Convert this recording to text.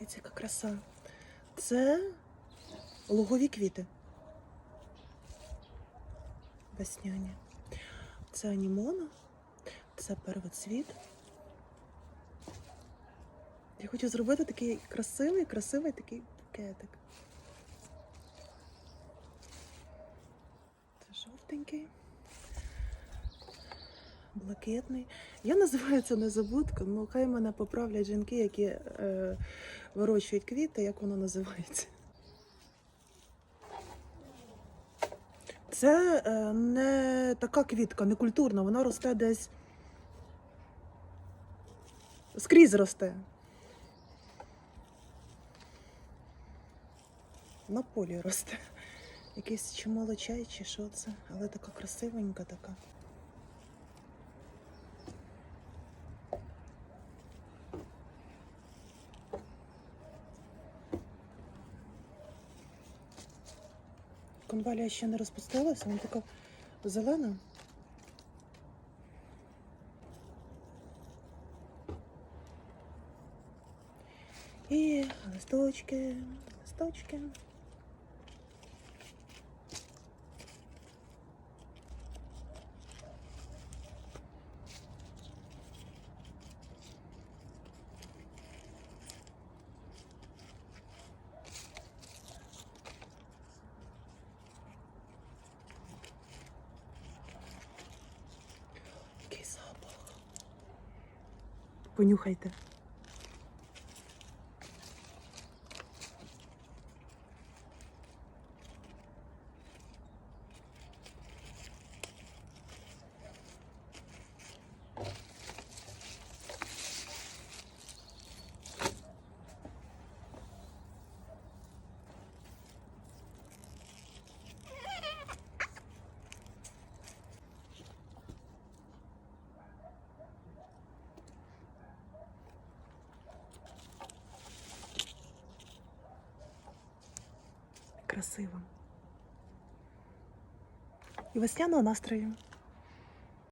Дивіться, яка краса. Це лугові квіти. Весняні. Це анімона, це первоцвіт. Я хочу зробити такий красивий, красивий такий букетик. Це жовтенький, блакитний. Я називаю це незабудка, ну хай мене поправлять жінки, які е, вирощують квіти, як воно називається. Це е, не така квітка, не культурна, вона росте десь. Скрізь росте. На полі росте. Якийсь чи молочай, чи що це, але така красивенька така. Конвалія ще не розпустилася, вона така зелена. І листочки, листочки. Понюхайте. Красиво. І весняного настрою.